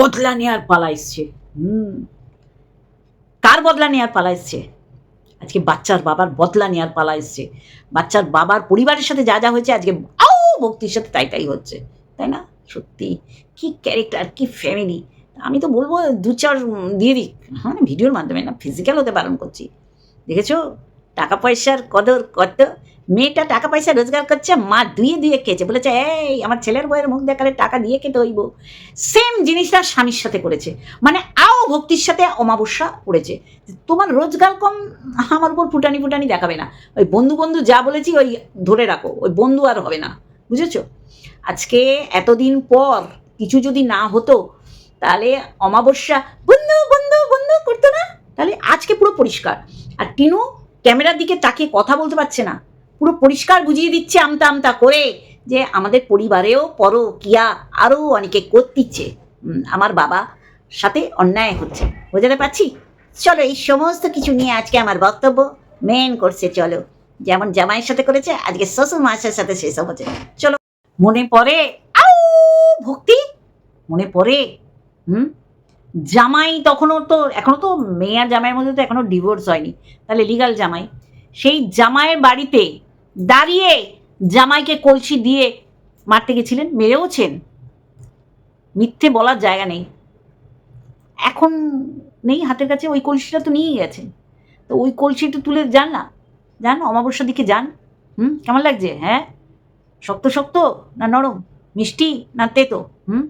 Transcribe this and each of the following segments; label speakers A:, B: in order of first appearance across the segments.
A: বদলা নেওয়ার পালা এসছে। কার বদলা নেওয়ার পালা এসছে? আজকে বাচ্চার বাবার বদলা নেওয়ার পালা এসছে। বাচ্চার বাবার পরিবারের সাথে যা যা হয়েছে আজকে আও ভক্তির সাথে তাই তাই হচ্ছে। তাই না? সত্যি। কি ক্যারেক্টার কি ফ্যামিলি আমি তো বলব দু চার দিয়ে দিক। হ্যাঁ ভিডিওর মাধ্যমে না ফিজিক্যাল হতে বারণ করছি। দেখেছ? টাকা পয়সার কদর কত? মেয়েটা টাকা পয়সা রোজগার করছে, মা দুয়ে দুয়ে খেয়েছে। বলেছে, এই, আমার ছেলের বইয়ের মুখ দেখালে টাকা দিয়ে খেতে হইব। সেম জিনিসটা স্বামীর সাথে করেছে। মানে আও ভক্তির সাথে অমাবস্যা পড়েছে। তোমার রোজগার কম আমার উপর ফুটানি ফুটানি দেখাবে না। ওই বন্ধু বন্ধু যা বলেছি ওই ধরে রাখো, ওই বন্ধু আর হবে না। বুঝেছ? আজকে এতদিন পর কিছু যদি না হতো, তাহলে অমাবস্যা বন্ধু বন্ধু বন্ধু করতো না? তাহলে আজকে পুরো পরিষ্কার। আর টিনু ক্যামেরার দিকে তাকিয়ে কথা বলতে পারছে না। পুরো পরিষ্কার বুঝিয়ে দিচ্ছে আমতা আমতা করে যে আমাদের পরিবারেও পর কিয়া আরও অনেকে করতিচ্ছে। আমার বাবা সাথে অন্যায় হচ্ছে। বোঝাতে পারছি? চলো এই সমস্ত কিছু নিয়ে আজকে আমার বক্তব্য মেন করছে চলো। যেমন জামাইয়ের সাথে করেছে, আজকে শ্বশুর মাসের সাথে সেসব হচ্ছে। চলো, মনে পড়ে? আউ, ভক্তি? মনে পড়ে? হুম? জামাই তখনও তো এখনও তো মেয়ে আর জামাইয়ের মধ্যে তো এখনও ডিভোর্স হয়নি। তাহলে লিগাল জামাই। সেই জামাইয়ের বাড়িতে দাঁড়িয়ে জামাইকে কলসি দিয়ে মারতে গেছিলেন, মেরেওছেন। মিথ্যে বলার জায়গা নেই। এখন নেই হাতের কাছে, ওই কলসিটা তো নিয়েই গেছেন। তো ওই কলসি একটু তুলে যান না। যান, অমাবস্যার দিকে যান। হুম, কেমন লাগছে? হ্যাঁ? শক্ত শক্ত না নরম? মিষ্টি না তেতো? হুম?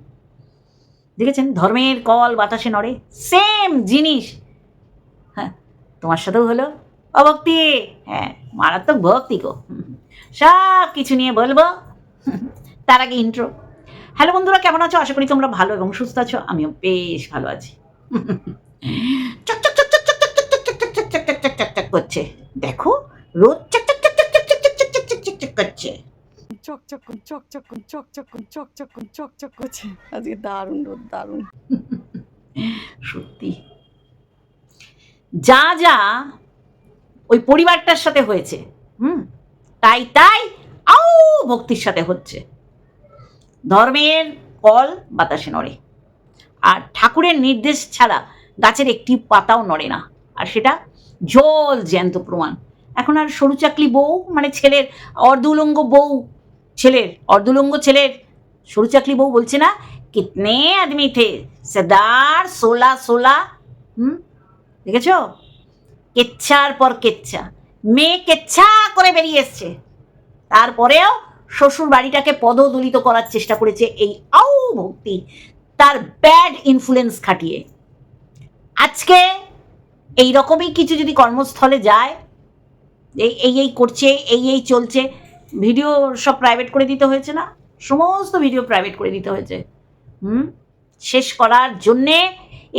A: দেখেছেন? ধর্মের কল বাতাসে নড়ে। সেম জিনিস। হ্যাঁ তোমার সাথেও হলো। অভক্তি হ্যাঁ মারাত্মক ভক্তি গো সব কিছু নিয়ে বলব তার আগে ইন্ট্রো হ্যালো বন্ধুরা কেমন আছো আশা করি তোমরা ভালো এবং সুস্থ আছো আমিও বেশ ভালো আছি চক চক চক চক চক চক চক চক চক চক চক চক চক চক চক করছে দেখো রোদ চক চক চক চক চক চক চক চক চক চক চক করছে
B: চক চক চক চক চক চক চক চক চক চক করছে আজকে দারুণ রোদ দারুণ
A: সত্যি যা যা ওই পরিবারটার সাথে হয়েছে। হুম? তাই তাই আও ভক্তির সাথে হচ্ছে। ধর্মের কল বাতাসে নড়ে। আর ঠাকুরের নির্দেশ ছাড়া গাছের একটি পাতাও নড়ে না। আর সেটা জল জ্যান্ত প্রমাণ। এখন আর সরু চাকলি বউ মানে ছেলের অর্ধউলঙ্গ বউ, ছেলের অর্ধউলঙ্গ ছেলের সরু চাকলি বউ বলছে না, কিতনে আদমি থে? সদার সোলা সোলা। হুম? দেখেছ? কেচ্ছার পর কেচ্ছা। মেয়ে কেচ্ছা করে বেরিয়ে এসছে। তারপরেও শ্বশুর বাড়িটাকে পদদলিত করার চেষ্টা করেছে এই আউ ভক্তি, তার ব্যাড ইনফ্লুয়েন্স খাটিয়ে। আজকে এই রকমই কিছু যদি কর্মস্থলে যায়, এই এই এই করছে, এই এই চলছে ভিডিও সব প্রাইভেট করে দিতে হয়েছে না? সমস্ত ভিডিও প্রাইভেট করে দিতে হয়েছে। হুম? শেষ করার জন্যে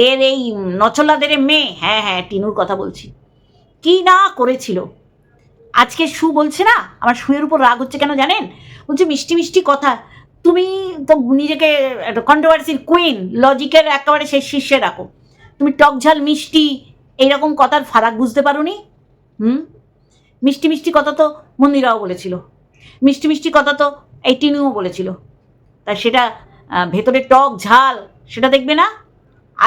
A: এর এই নচলাদের মেয়ে। হ্যাঁ হ্যাঁ টিনুর কথা বলছি। কি না করেছিল? আজকে সু বলছে না, আমার সুয়ের উপর রাগ হচ্ছে কেন জানেন? বলছে, মিষ্টি মিষ্টি কথা। তুমি তো নিজেকে কন্ট্রোভার্সির কুইন লজিকের একেবারে শেষ শীর্ষে রাখো। তুমি টকঝাল মিষ্টি, এইরকম কথার ফারাক বুঝতে পারোনি? হুম? মিষ্টি মিষ্টি কথা তো মন্দিরাও বলেছিল। মিষ্টি মিষ্টি কথা তো এই টিনুও বলেছিল। তাই সেটা ভেতরে টক ঝাল, সেটা দেখবে না?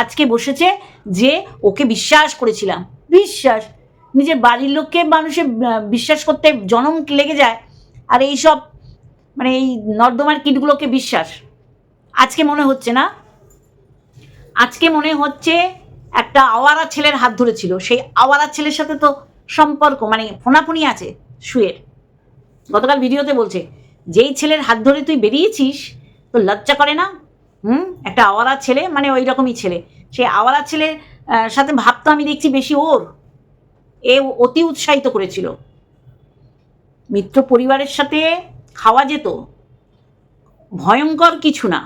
A: আজকে বসেছে যে ওকে বিশ্বাস করেছিলাম। বিশ্বাস? নিজের বাড়ির লোককে মানুষে বিশ্বাস করতে জনম লেগে যায়, আর এই সব মানে এই নর্দমার কীটগুলোকে বিশ্বাস। আজকে মনে হচ্ছে না? আজকে মনে হচ্ছে একটা আওয়ারা ছেলের হাত ধরেছিল। সেই আওয়ারা ছেলের সাথে তো সম্পর্ক মানে ফোনাফুনি আছে শুয়ের। গতকাল ভিডিওতে বলছে, যেই ছেলের হাত ধরে তুই বেরিয়েছিস, তো লজ্জা করে না? হুম? একটা আওয়ারা ছেলে মানে ওই রকমই ছেলে। সেই আওয়ারা ছেলের সাথে ভাব তো আমি দেখছি বেশি ওর। এ অতি উৎসাহিত করেছিল। মিত্র পরিবারের সাথে খাওয়া যেত, ভয়ঙ্কর কিছু না।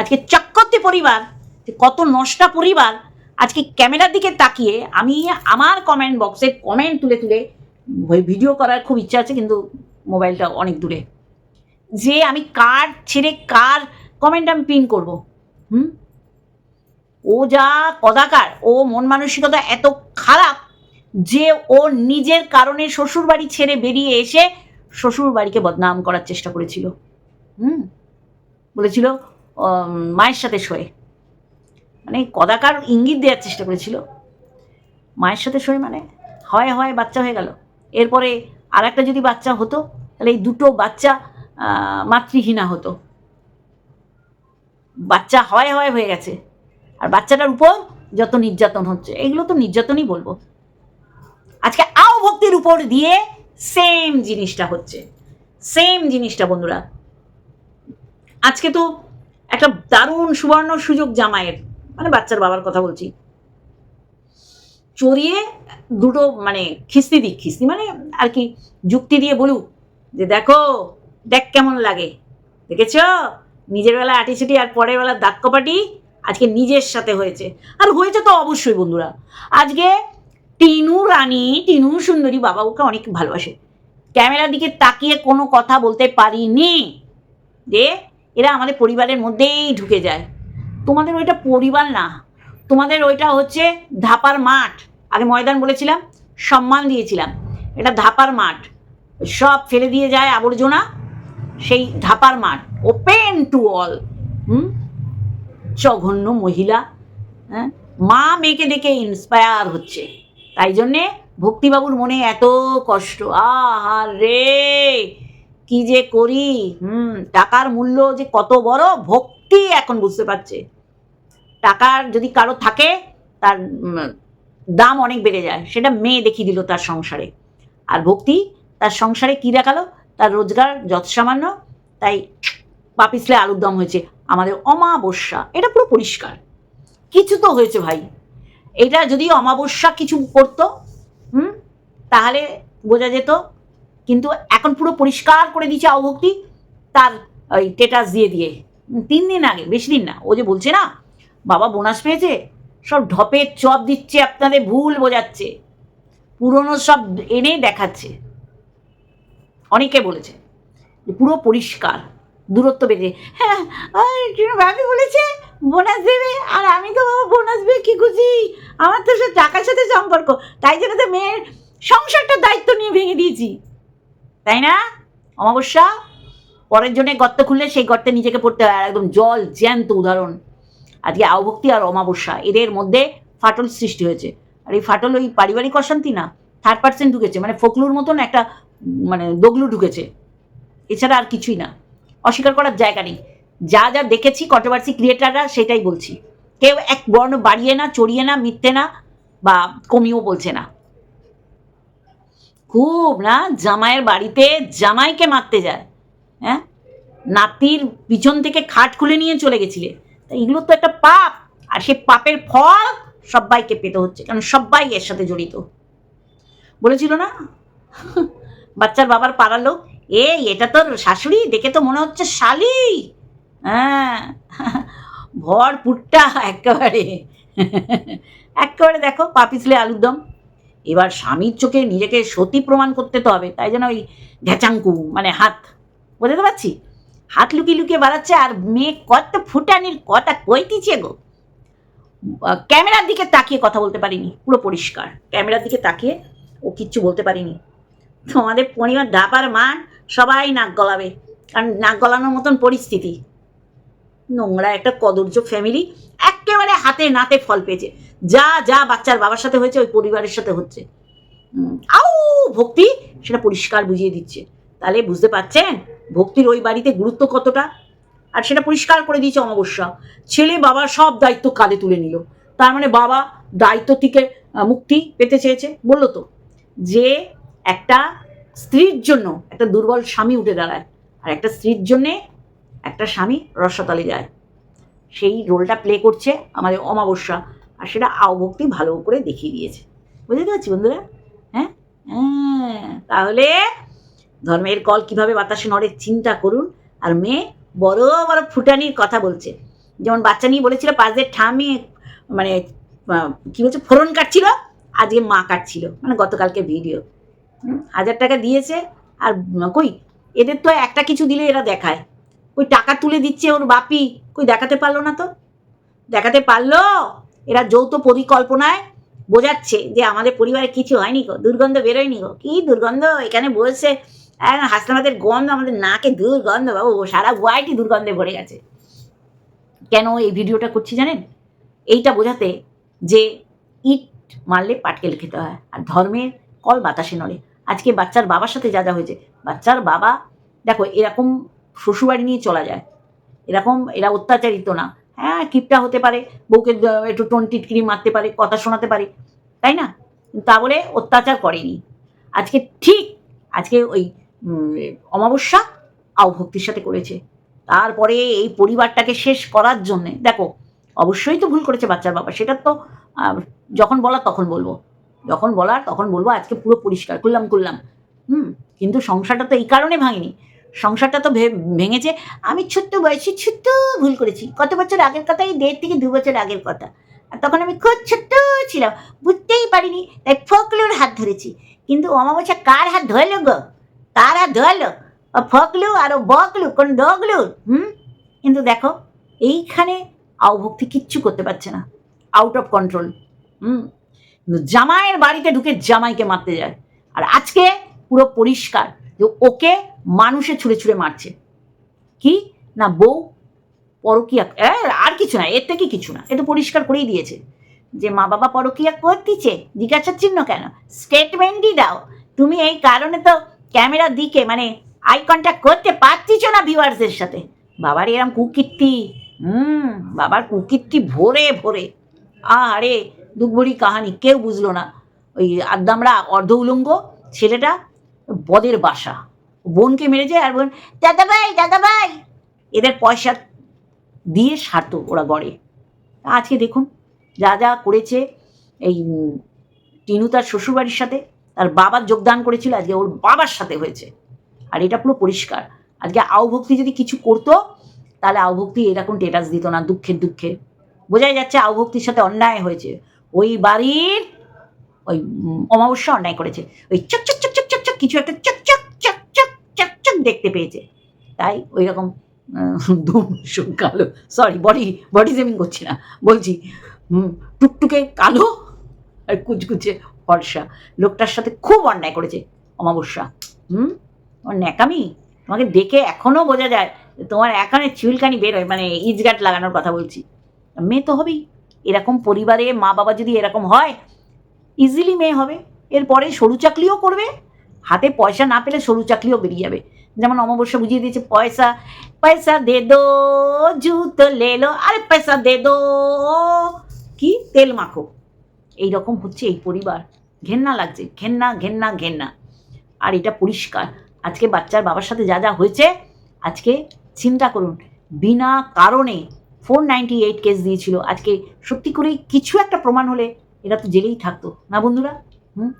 A: আজকে চক্করতে পরিবার, কত নষ্টা পরিবার, আজকে ক্যামেরার দিকে তাকিয়ে আমি আমার কমেন্ট বক্সে কমেন্ট তুলে তুলে ভিডিও করার খুব ইচ্ছা আছে, কিন্তু মোবাইলটা অনেক দূরে। যে আমি কার ছেড়ে কার কমেন্ট আমি পিন করব, হুম? ও যা কদাকার, ও মন মানসিকতা এত খারাপ যে ও নিজের কারণে শ্বশুর বাড়ি ছেড়ে বেরিয়ে এসে শ্বশুর বাড়িকে বদনাম করার চেষ্টা করেছিল। হুম? বলেছিল মায়ের সাথে শোয়ে। মানে কদাকার ইঙ্গিত দেওয়ার চেষ্টা করেছিল। মায়ের সাথে শোয়ে মানে হয় হয়, বাচ্চা হয়ে গেল। এরপরে আর একটা যদি বাচ্চা হতো, তাহলে এই দুটো বাচ্চা মাতৃহীনা হতো। বাচ্চা হয় হয়, হয়ে গেছে। আর বাচ্চাটার উপর যত নির্যাতন হচ্ছে, এগুলো তো নির্যাতনই বলব। আও উপর দিয়ে সেম জিনিসটা হচ্ছে। সেম জিনিসটা বন্ধুরা। আজকে তো একটা দারুণ সুবর্ণ সুযোগ জামাইয়ের মানে বাচ্চার বাবার কথা বলছি। চড়িয়ে দুটো মানে খিস্তি দিক, খিস্তি মানে আর কি যুক্তি দিয়ে বলুক যে দেখো, দেখ কেমন লাগে। দেখেছ? নিজের বেলা আটিছুটি আর পরের বেলা দাঁত কপাটি আজকে নিজের সাথে হয়েছে। আর হয়েছে তো অবশ্যই বন্ধুরা। আজকে টিনু রানী, টিনু সুন্দরী বাবা ওকে অনেক ভালোবাসে। ক্যামেরার দিকে তাকিয়ে কোনো কথা বলতে পারিনি। যে এরা আমাদের পরিবারের মধ্যেই ঢুকে যায়। তোমাদের ওইটা পরিবার না, তোমাদের ওইটা হচ্ছে ধাপার মাঠ। আগে ময়দান বলেছিলাম, সম্মান দিয়েছিলাম। এটা ধাপার মাঠ। সব ফেলে দিয়ে যায় আবর্জনা, সেই ধাপার মাঠ। Open to all hmm? জঘন্য মহিলা হ্যাঁ? মা মেয়েকে দেখে ইন্সপায়ার হচ্ছে। তাই জন্যে ভক্তিবাবুর মনে এত কষ্ট। আহা রে! কি যে করি? হুম, টাকার মূল্য যে কত বড় ভক্তি এখন বুঝতে পারছে। টাকার যদি কারও থাকে, তার দাম অনেক বেড়ে যায়। সেটা মেয়ে দেখিয়ে দিল তার সংসারে। আর ভক্তি, তার সংসারে কি দেখাল? তার রোজগার যত সামান্য, তাই পাপিসলে আলুর দম হয়েছে। আমাদের অমাবস্যা, এটা পুরো পরিষ্কার। কিছু তো হয়েছে ভাই। এটা যদি অমাবস্যা কিছু করতো, হুম, তাহলে বোঝা যেত। কিন্তু এখন পুরো পরিষ্কার করে দিয়েছে অভক্তি তার ওই টেটাস দিয়ে দিয়ে। তিন দিন আগে, বেশি দিন না, ও যে বলছে না, বাবা বোনাস পেয়েছে, সব ঢপের চপ দিচ্ছে, আপনাদের ভুল বোঝাচ্ছে। পুরনো সব এনে দেখাচ্ছে। অনেকে বলেছে পুরো পরিষ্কার, দূরত্ব বেঁধে হ্যাঁ বলেছে বোনাস দেবে আর আমি তো বোনাস পেয়ে কি খুশি? আমার তো সে টাকার সাথে সম্পর্ক, তাই জন্য তো মেয়ের সংসারটা দায়িত্ব নিয়ে ভেঙে দিয়েছি। তাই না? অমাবস্যা, পরের জন্য গর্ত খুললে সেই গর্তে নিজেকে পড়তে হয়, আর একদম জল জ্যান্ত উদাহরণ। আজকে আবভক্তি আর অমাবস্যা, এদের মধ্যে ফাটল সৃষ্টি হয়েছে। আর এই ফাটল ওই পারিবারিক অশান্তি না থার্ড পার্সেন্ট ঢুকেছে মানে ফকলুর মতন একটা মানে দগলু ঢুকেছে। এছাড়া আর কিছুই না। অস্বীকার করার জায়গা নেই। যা যা দেখেছি কন্ট্রোভার্সি ক্রিয়েটাররা সেটাই বলছি। কেউ এক বর্ণ বাড়িয়ে না, চড়িয়ে না, মিথ্যে না বা কমিয়েও বলছে না। খুব না, জামাইয়ের বাড়িতে জামাইকে মারতে যায় হ্যাঁ? নাতির পিছন থেকে খাট খুলে নিয়ে চলে গেছিলে। তা এগুলো তো একটা পাপ, আর সে পাপের ফল সবাইকে পেতে হচ্ছে, কারণ সবাই এর সাথে জড়িত। বলেছিল না? বাচ্চার বাবার পাড়ার লোক, এই, এটা তোর শাশুড়ি? দেখে তো মনে হচ্ছে শালি। হ্যাঁ। ভর পুট্টা একেবারে। একেবারে দেখো পাপিসলে আলুর দম। এবার স্বামীর চোখে নিজেকে সতী প্রমাণ করতে তো হবে, তাই যেন ওই ঘেচাঙ্কু মানে হাত। বুঝতে পারছি? হাত লুকিয়ে লুকিয়ে বাড়াচ্ছে আর মেয়ে কত ফুটানির কথা কইতিছে গো। ক্যামেরার দিকে তাকিয়ে কথা বলতে পারিনি, পুরো পরিষ্কার। ক্যামেরার দিকে তাকিয়ে ও কিচ্ছু বলতে পারিনি। তোমাদের পরিবার ধাপার মান সবাই নাক গলাবে। কারণ নাক গলানোর মতন পরিস্থিতি। নোংরা, একটা কদর্য ফ্যামিলি একেবারে হাতে নাতে ফল পেয়েছে। যা যা বাচ্চার বাবার সাথে হয়েছে, ওই পরিবারের সাথে হচ্ছে। আউ, ভক্তি সেটা পরিষ্কার বুঝিয়ে দিচ্ছে। তাহলে বুঝতে পারছেন? ভক্তির ওই বাড়িতে গুরুত্ব কতটা? আর সেটা পরিষ্কার করে দিয়েছে অমাবস্যা। ছেলে বাবা সব দায়িত্ব কাঁধে তুলে নিল। তার মানে বাবা দায়িত্ব থেকে মুক্তি পেতে চেয়েছে। বলল তো, যে একটা স্ত্রীর জন্য একটা দুর্বল স্বামী উঠে দাঁড়ায়, আর একটা স্ত্রীর জন্যে একটা স্বামী রসাতলে যায় সেই রোলটা প্লে করছে আমাদের অমাবস্যা আর সেটা আওভক্তি ভালো করে দেখিয়ে দিয়েছে। বুঝতে পারছি বন্ধুরা? হ্যাঁ? হ্যাঁ তাহলে ধর্মের কল কীভাবে বাতাসে নড়ে চিন্তা করুন। আর মেয়ে বড় বড় ফুটানির কথা বলছে। যেমন বাচ্চা নিয়ে বলেছিল পাঁচদের ঠামে মানে কি বলছে ফোরন কাটছিল, আজকে মা কাটছিল। মানে গতকালকে ভিডিও হাজার টাকা দিয়েছে। আর কই, এদের তো একটা কিছু দিলে এরা দেখায়। ওই টাকা তুলে দিচ্ছে ওর বাপি। কই, দেখাতে পারল না তো? দেখাতে পারল? এরা যৌথ পরিকল্পনায় বোঝাচ্ছে যে আমাদের পরিবারে কিছু হয়নি গো, দুর্গন্ধ বেরোয়নি গো। কি দুর্গন্ধ? এখানে বসে একদম হাসনাবাদের গন্ধ আমাদের নাকে দুর্গন্ধ বাবু সারা ওয়াইটি দুর্গন্ধে ভরে গেছে। কেন এই ভিডিওটা করছি জানেন? এইটা বোঝাতে যে ইট মারলে পাটকেল খেতে হয়, আর ধর্মের কল বাতাসে নড়ে। আজকে বাচ্চার বাবার সাথে যা যা হয়েছে, বাচ্চার বাবা, দেখো, এরকম শ্বশুরবাড়ি নিয়ে চলা যায়। এরকম এরা অত্যাচারিত না। হ্যাঁ কিপটা হতে পারে, বউকে একটু টোন টিটকিরি মারতে পারে, কথা শোনাতে পারে, তাই না? তা বলে অত্যাচার করেনি। আজকে ঠিক আজকে ওই অমাবস্যা আওভক্তির সাথে করেছে। তারপরে এই পরিবারটাকে শেষ করার জন্যে, দেখো, অবশ্যই তো ভুল করেছে বাচ্চার বাবা, সেটা তো যখন বলার তখন বলব। যখন বলার তখন বলব, আজকে পুরো পরিষ্কার করলাম করলাম হুম, কিন্তু সংসারটা তো এই কারণে ভাঙেনি। সংসারটা তো ভেঙেছে। আমি ছোট্ট বয়সে ছোট্ট ভুল করেছি। কত বছর আগের কথা? এই দেড় থেকে দু বছর আগের কথা। আর তখন আমি খুব ছোট্ট ছিলাম। বুঝতেই পারিনি, তাই ফকলুর হাত ধরেছি। কিন্তু অমাবস্যা কার হাত ধরলো গো? কার হাত ধরলো? ও ফকলু আর ও বকলু, কোন ডগলু হুম? কিন্তু দেখো, এইখানে আওভক্তি কিচ্ছু করতে পারছে না। Out of control hmm? জামাইয়ের বাড়িতে ঢুকে জামাইকে মারতে যায়। আর আজকে পুরো পরিষ্কার যে ওকে মানুষে ছুঁড়ে ছুঁড়ে মারছে। কি? না, বউ, পরকিয়া আর কিছু না, এর থেকে কিছু না। এটা পরিষ্কার করেই দিয়েছে। যে মা বাবা পরকিয়া করতিছে জিজ্ঞাসার চিহ্ন কেন? স্টেটমেন্টই দাও। তুমি এই কারণে তো ক্যামেরার দিকে মানে আই কন্ট্যাক্ট করতে পারতিছ না ভিউয়ার্সদের সাথে। বাবার এরম কুকীর্তি, হুম, বাবার কুকীর্তি ভরে ভরে। আরে দুঃখভরি কাহানি, কেউ বুঝলো না। ওই আদ্দামরা অর্ধ উলঙ্গ, ছেলেটা বদের বাসা। বোনকে মেরেছে আর বোন দাদা ভাই দাদা ভাই এদের পয়সা দিয়ে সারতো ওরা গড়ে। আজকে দেখুন, যা যা করেছে এই টিনু তার শ্বশুরবাড়ির সাথে, তার বাবার যোগদান করেছিল, আজকে ওর বাবার সাথে হয়েছে। আর এটা পুরো পরিষ্কার। আজকে আওভক্তি যদি কিছু করতো, তাহলে আওভক্তি এরকম টেটাস দিত না, দুঃখের দুঃখে। বোঝাই যাচ্ছে আওভক্তির সাথে অন্যায় হয়েছে। ওই বাড়ির, ওই অমাবস্যা অন্যায় করেছে। ওই চক চক চক চক চক চক, কিছু একটা চক চক দেখতে পেয়েছে। তাই ওই রকম ধুম কালো সরি বডি বডি জেমিং করছি না। বলছি টুকটুকে কালো আর কুচকুচে ফর্সা। লোকটার সাথে খুব অন্যায় করেছে অমাবস্যা। হুম? তোমার ন্যাকামি? তোমাকে দেখে এখনও বোঝা যায় তোমার এখানে চুলকানি বেরোয় মানে ইজগাট লাগানোর কথা বলছি। মেয়ে তো হবেই। এরকম পরিবারে মা বাবা যদি এরকম হয় ইজিলি মেয়ে হবে। এরপরে সরু চাকরিও করবে, হাতে পয়সা না পেলে সরু চাকরিও বেরিয়ে যাবে। যেমন অমাবস্যা বুঝিয়ে দিয়েছে, পয়সা পয়সা দে দো, জুতো লেলো আরে পয়সা দে দো। কি? তেল মাখো। এইরকম হচ্ছে এই পরিবার। ঘেন্না লাগছে, ঘেন্না ঘেন্না ঘেন্না। আর এটা পরিষ্কার। আজকে বাচ্চার বাবার সাথে যা যা হয়েছে, আজকে চিন্তা করুন। বিনা কারণে ফোর নাইনটি এইট কেস দিয়েছিল। আজকে সত্যি করেই কিছু একটা প্রমাণ হলে এরা তো জেলেই থাকতো। না বন্ধুরা? হুম?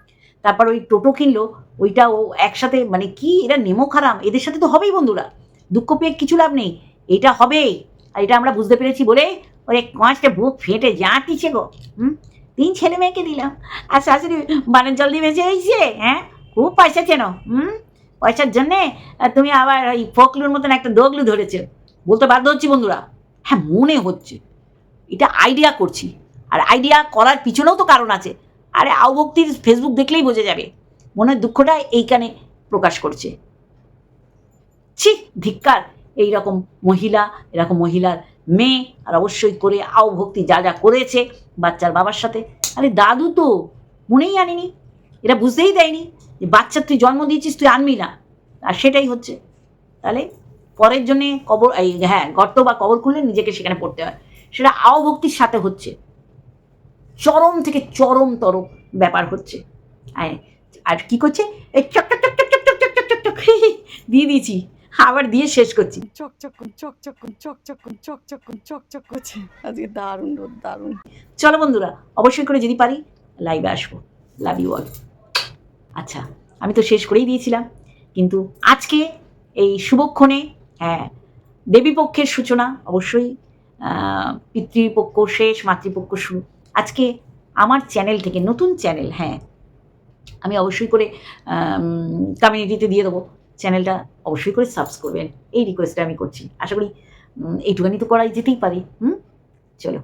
A: তারপর ওই টোটো কিনলো ওইটা ও একসাথে মানে কি এরা নেমো খারাম? এদের সাথে তো হবেই বন্ধুরা। দুঃখ পেয়ে কিছু লাভ নেই। এটা হবেই। আর এটা আমরা বুঝতে পেরেছি বলে ওরে পাঁচটা বুক ফেটে জাঁটিছে গো। হুম? তিন ছেলে মেয়েকে দিলাম। আর শাশুড়ি বানের জল দিয়ে বেঁচে হয়েছে হ্যাঁ? খুব পয়সা চেনো, হুম? পয়সার জন্যে তুমি আবার ওই ফকলুর মতন একটা দোগলু ধরেছে। বলতে বাধ্য হচ্ছি বন্ধুরা। হ্যাঁ মনে হচ্ছে। এটা আইডিয়া করছি। আর আইডিয়া করার পিছনেও তো কারণ আছে। আরে আউভক্তির ফেসবুক দেখলেই বোঝা যাবে। মনের দুঃখটা এইখানে প্রকাশ করছে। ছি, ধিক্কার, এইরকম মহিলা, এরকম মহিলার মেয়ে, আর অবশ্যই করে আওভক্তি যা যা করেছে বাচ্চার বাবার সাথে। আরে দাদু তো, মনেই আনিনি। এটা বুঝতেই দেয়নি যে বাচ্চার তুই জন্ম দিয়েছিস, তুই আনবি না। আর সেটাই হচ্ছে। তাহলে পরের জন্যে কবর, এই হ্যাঁ গর্ত বা কবর খুললে নিজেকে সেখানে পড়তে হয়। সেটা আও ভক্তির সাথে হচ্ছে। চরম থেকে চরমতর ব্যাপার হচ্ছে আর- কি করছে এই চক চক চক চক চক চক চক চক চক দিয়ে দিয়েছি আবার দিয়ে শেষ করছি
B: চক চক চক চক চক চক চক চক চক চক করছে আজকে দারুণ রোদ দারুণ
A: চলো বন্ধুরা অবশ্যই করে যদি পারি লাইভে আসব লাভ ইউ অল আচ্ছা আমি তো শেষ করেই দিয়েছিলাম কিন্তু আজকে এই শুভক্ষণে হ্যাঁ দেবীপক্ষের সূচনা অবশ্যই আহ, পিতৃপক্ষ শেষ মাতৃপক্ষ শুরু আজকে আমার চ্যানেল থেকে নতুন চ্যানেল হ্যাঁ আমি অবশ্যই করে কমিউনিটিতে দিয়ে দেবো। চ্যানেলটা অবশ্যই করে সাবস্ক্রাইব করবেন। এই রিকোয়েস্টটা আমি করছি। আশা করি এইটুখানি তো করাই যেতেই পারি। হুম? চলো।